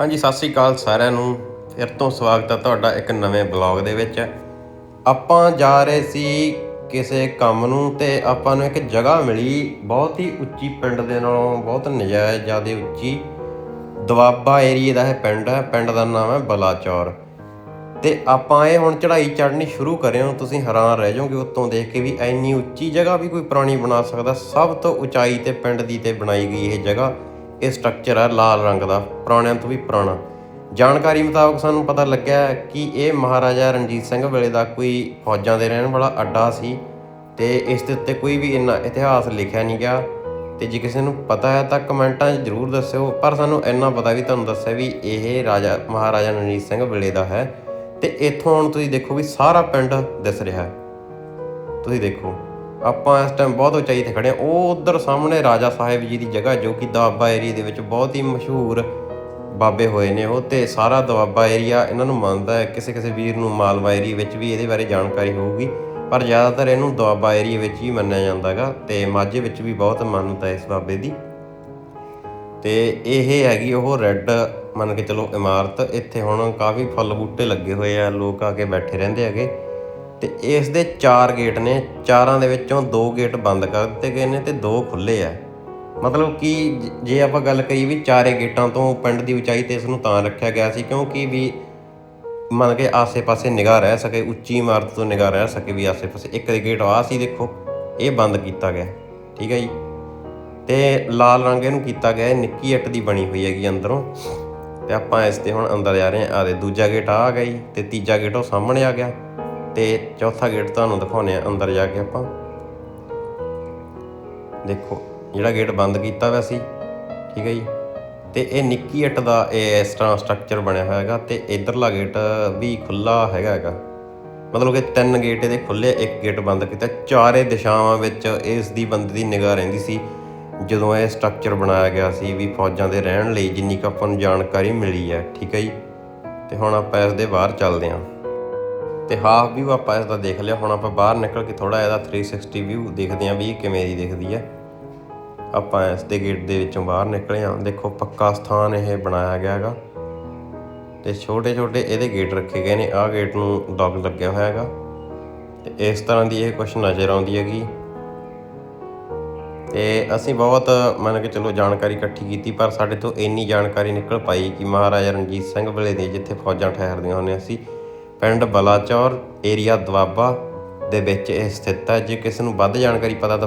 ਹਾਂਜੀ, ਸਤਿ ਸ੍ਰੀ ਅਕਾਲ ਸਾਰਿਆਂ ਨੂੰ। ਫਿਰ ਤੋਂ ਸਵਾਗਤ ਹੈ ਤੁਹਾਡਾ ਇੱਕ ਨਵੇਂ ਬਲੌਗ ਦੇ ਵਿੱਚ। ਆਪਾਂ ਜਾ ਰਹੇ ਸੀ ਕਿਸੇ ਕੰਮ ਨੂੰ ਤੇ ਆਪਾਂ ਨੂੰ ਇੱਕ ਜਗ੍ਹਾ ਮਿਲੀ। ਬਹੁਤ ਹੀ ਉੱਚੀ ਪਿੰਡ ਦੇ ਨਾਲੋਂ ਬਹੁਤ ਨਜਾਇਜ਼, ਜ਼ਿਆਦਾ ਉੱਚੀ। ਦਵਾਬਾ ਏਰੀਏ ਦਾ ਇਹ ਪਿੰਡ ਹੈ। ਪਿੰਡ ਦਾ ਨਾਮ ਹੈ ਬਲਾਚੌਰ। ਤੇ ਆਪਾਂ ਇਹ ਹੁਣ ਚੜ੍ਹਾਈ ਚੜ੍ਹਨੀ ਸ਼ੁਰੂ ਕਰਿਓ ਤੁਸੀਂ ਹੈਰਾਨ ਰਹਿ ਜਾਓਗੇ ਉੱਤੋਂ ਦੇਖ ਕੇ ਵੀ ਇੰਨੀ ਉੱਚੀ ਜਗ੍ਹਾ ਵੀ ਕੋਈ ਪੁਰਾਣੀ ਬਣਾ ਸਕਦਾ। ਸਭ ਤੋਂ ਉਚਾਈ ਤੇ ਪਿੰਡ ਦੀ ਤੇ ਬਣਾਈ ਗਈ ਇਹ ਜਗ੍ਹਾ। ਇਹ ਸਟਰਕਚਰ ਹੈ ਲਾਲ ਰੰਗ ਦਾ, ਪੁਰਾਣਿਆਂ ਤੋਂ ਵੀ ਪੁਰਾਣਾ। ਜਾਣਕਾਰੀ ਮੁਤਾਬਕ ਸਾਨੂੰ ਪਤਾ ਲੱਗਿਆ ਕਿ ਇਹ ਮਹਾਰਾਜਾ ਰਣਜੀਤ ਸਿੰਘ ਵੇਲੇ ਦਾ ਕੋਈ ਫੌਜਾਂ ਦੇ ਰਹਿਣ ਵਾਲਾ ਅੱਡਾ ਸੀ ਤੇ ਇਸ ਦੇ ਉੱਤੇ ਕੋਈ ਵੀ ਇੰਨਾ ਇਤਿਹਾਸ ਲਿਖਿਆ ਨਹੀਂ ਗਿਆ। ਤੇ ਜੇ ਕਿਸੇ ਨੂੰ ਪਤਾ ਹੈ ਤਾਂ ਕਮੈਂਟਾਂ 'ਚ ਜ਼ਰੂਰ ਦੱਸਿਓ, ਪਰ ਸਾਨੂੰ ਇੰਨਾ ਪਤਾ ਵੀ ਤੁਹਾਨੂੰ ਦੱਸਿਆ ਵੀ ਇਹ ਰਾਜਾ, ਮਹਾਰਾਜਾ ਰਣਜੀਤ ਸਿੰਘ ਵੇਲੇ ਦਾ ਹੈ। ਤੇ ਇੱਥੋਂ ਹੁਣ ਤੁਸੀਂ ਦੇਖੋ ਵੀ ਸਾਰਾ ਪਿੰਡ ਦਿਸ ਰਿਹਾ ਹੈ। ਤੁਸੀਂ ਦੇਖੋ। ਆਪਾਂ ਇਸ ਟਾਈਮ ਬਹੁਤ ਉਚਾਈ ਤੇ ਖੜੇ ਹਾਂ। ਉਹ ਉਧਰ ਸਾਹਮਣੇ ਰਾਜਾ ਸਾਹਿਬ ਜੀ ਦੀ ਜਗ੍ਹਾ, ਜੋ ਕਿ ਦੁਆਬਾ ਏਰੀਆ ਦੇ ਵਿੱਚ ਬਹੁਤ ਹੀ ਮਸ਼ਹੂਰ ਬਾਬੇ ਹੋਏ ਨੇ। ਉਹ ਤੇ ਸਾਰਾ ਦੁਆਬਾ ਏਰੀਆ ਇਹਨਾਂ ਨੂੰ ਮੰਨਦਾ ਹੈ। ਕਿਸੇ ਕਿਸੇ ਵੀਰ ਨੂੰ ਮਾਲਵਾ ਏਰੀਆ ਵਿੱਚ ਵੀ ਇਹਦੇ ਬਾਰੇ ਜਾਣਕਾਰੀ ਹੋਊਗੀ। ਪਰ ਜ਼ਿਆਦਾਤਰ ਇਹਨੂੰ ਦੁਆਬਾ ਏਰੀਆ ਵਿੱਚ ਹੀ ਮੰਨਿਆ ਜਾਂਦਾ ਹੈਗਾ ਤੇ ਮਾਝੇ ਵਿੱਚ ਵੀ ਬਹੁਤ ਮਾਨਤਾ ਹੈ ਇਸ ਬਾਬੇ ਦੀ। ਤੇ ਇਹ ਹੈਗੀ ਉਹ ਰੈੱਡ ਮੰਨ ਕੇ ਚਲੋ ਇਮਾਰਤ। ਇੱਥੇ ਹੁਣ ਕਾਫੀ ਫਲ ਬੂਟੇ ਲੱਗੇ ਹੋਏ ਆ। ਲੋਕ ਆ ਕੇ ਬੈਠੇ ਰਹਿੰਦੇ ਹੈਗੇ। ਤੇ ਇਸ ਦੇ ਚਾਰ ਗੇਟ ਨੇ, ਚਾਰਾਂ ਦੇ ਵਿੱਚੋਂ ਦੋ ਗੇਟ ਬੰਦ ਕਰ ਦਿੱਤੇ ਗਏ ਨੇ ਤੇ ਦੋ ਖੁੱਲੇ ਆ। ਮਤਲਬ ਕਿ ਜੇ ਆਪਾਂ ਗੱਲ ਕਰੀਏ ਵੀ ਚਾਰੇ ਗੇਟਾਂ ਤੋਂ ਪਿੰਡ ਦੀ ਉਚਾਈ ਤੇ ਇਸ ਨੂੰ ਤਾਂ ਰੱਖਿਆ ਗਿਆ ਸੀ, ਕਿਉਂਕਿ ਵੀ ਮੰਨ ਕੇ ਆਸੇ-ਪਾਸੇ ਨਿਗਾਹ ਰਹਿ ਸਕੇ, ਉੱਚੀ ਇਮਾਰਤ ਤੋਂ ਨਿਗਾਹ ਰਹਿ ਸਕੇ ਵੀ ਆਸੇ-ਪਾਸੇ। ਇੱਕ ਦੇ ਗੇਟ ਆ ਸੀ ਦੇਖੋ, ਇਹ ਬੰਦ ਕੀਤਾ ਗਿਆ, ਠੀਕ ਹੈ ਜੀ। ਤੇ ਲਾਲ ਰੰਗ ਇਹਨੂੰ ਕੀਤਾ ਗਿਆ ਨਿੱਕੀ ਇੱਟ ਦੀ ਬਣੀ ਹੋਈ ਹੈਗੀ ਅੰਦਰੋਂ। ਤੇ ਆਪਾਂ ਇਸ ਤੇ ਹੁਣ ਅੰਦਰ ਜਾ ਰਹੇ ਹਾਂ ਆ ਆਦੇ ਦੂਜਾ ਗੇਟ ਆ ਗਿਆ ਜੀ, ਤੇ ਤੀਜਾ ਗੇਟ ਉਹ ਸਾਹਮਣੇ ਆ ਗਿਆ। ਤੇ ਚੌਥਾ ਗੇਟ ਤੁਹਾਨੂੰ ਦਿਖਾਉਨੇ ਆ ਅੰਦਰ ਜਾ ਕੇ ਆਪਾਂ। ਦੇਖੋ, ਜਿਹੜਾ ਗੇਟ ਬੰਦ ਕੀਤਾ ਹੋਇਆ ਸੀ, ਠੀਕ ਹੈ ਜੀ। ਤੇ ਇਹ ਨਿੱਕੀ ਇੱਟ ਦਾ ਇਹ ਇਸ ਤਰ੍ਹਾਂ ਸਟਰਕਚਰ ਬਣਿਆ ਹੋਇਆ ਹੈਗਾ ਤੇ ਇਧਰਲਾ ਗੇਟ ਵੀ ਖੁੱਲਾ ਹੈਗਾ ਹੈਗਾ। ਮਤਲਬ ਕਿ ਤਿੰਨ ਗੇਟ ਇਹਦੇ ਖੁੱਲੇ ਇੱਕ ਗੇਟ ਬੰਦ ਕੀਤਾ। ਚਾਰੇ ਦਿਸ਼ਾਵਾਂ ਵਿੱਚ ਇਸ ਦੀ ਬੰਦੇ ਦੀ ਨਿਗਾਹ ਰਹਿੰਦੀ ਸੀ। ਜਦੋਂ ਇਹ ਸਟਰਕਚਰ ਬਣਾਇਆ ਗਿਆ ਸੀ ਵੀ ਫੌਜਾਂ ਦੇ ਰਹਿਣ ਲਈ ਜਿੰਨੀ ਕੁ ਆਪਾਂ ਨੂੰ ਜਾਣਕਾਰੀ ਮਿਲੀ ਹੈ, ਠੀਕ ਹੈ ਜੀ। ਤੇ ਹੁਣ ਆਪਾਂ ਇਸ ਦੇ ਬਾਹਰ ਚੱਲਦੇ ਹਾਂ। ਤੇ ਹਾਫ ਵਿਊ ਆਪਾਂ ਇਸ ਦਾ ਦੇਖ ਲਿਆ। ਹੁਣ ਆਪਾਂ ਬਾਹਰ ਨਿਕਲ ਕੇ ਥੋੜਾ ਇਹਦਾ 360 ਵਿਊ ਦੇਖਦੇ ਹਾਂ ਵੀ ਇਹ ਕਿਵੇਂ ਦੀ ਦਿਖਦੀ ਹੈ। ਆਪਾਂ ਇਸ ਦੇ ਗੇਟ ਦੇ ਵਿੱਚੋਂ ਬਾਹਰ ਨਿਕਲੇ ਹਾਂ। ਦੇਖੋ ਪੱਕਾ ਸਥਾਨ ਇਹ ਬਣਾਇਆ ਗਿਆ ਹੈਗਾ। ਤੇ ਛੋਟੇ ਛੋਟੇ ਇਹਦੇ ਗੇਟ ਰੱਖੇ ਗਏ ਨੇ। ਆਹ ਗੇਟ ਨੂੰ ਡੌਗ ਲੱਗਿਆ ਹੋਇਆ ਹੈਗਾ। ਤੇ ਇਸ ਤਰ੍ਹਾਂ ਦੀ ਇਹ ਕੁਝ ਨਜ਼ਰ ਆਉਂਦੀ ਹੈਗੀ। ਤੇ ਅਸੀਂ ਬਹੁਤ ਮੰਨ ਕੇ ਚਲੋ ਜਾਣਕਾਰੀ ਇਕੱਠੀ ਕੀਤੀ, ਪਰ ਸਾਡੇ ਤੋਂ ਇੰਨੀ ਜਾਣਕਾਰੀ ਨਿਕਲ ਪਾਈ ਕਿ ਮਹਾਰਾਜਾ ਰਣਜੀਤ ਸਿੰਘ ਵੇਲੇ ਦੇ ਜਿੱਥੇ ਫੌਜਾਂ ਠਹਿਰਦੀਆਂ ਹੁੰਦੀਆਂ ਸੀ ਪਿੰਡ ਬਲਾਚੌਰ, ਏਰੀਆ ਦੁਆਬਾ ਦੇ ਵਿੱਚ ਇਹ ਸਥਿਤ ਹੈ। ਜੇ ਕਿਸੇ ਨੂੰ ਵੱਧ ਜਾਣਕਾਰੀ ਪਤਾ ਤਾਂ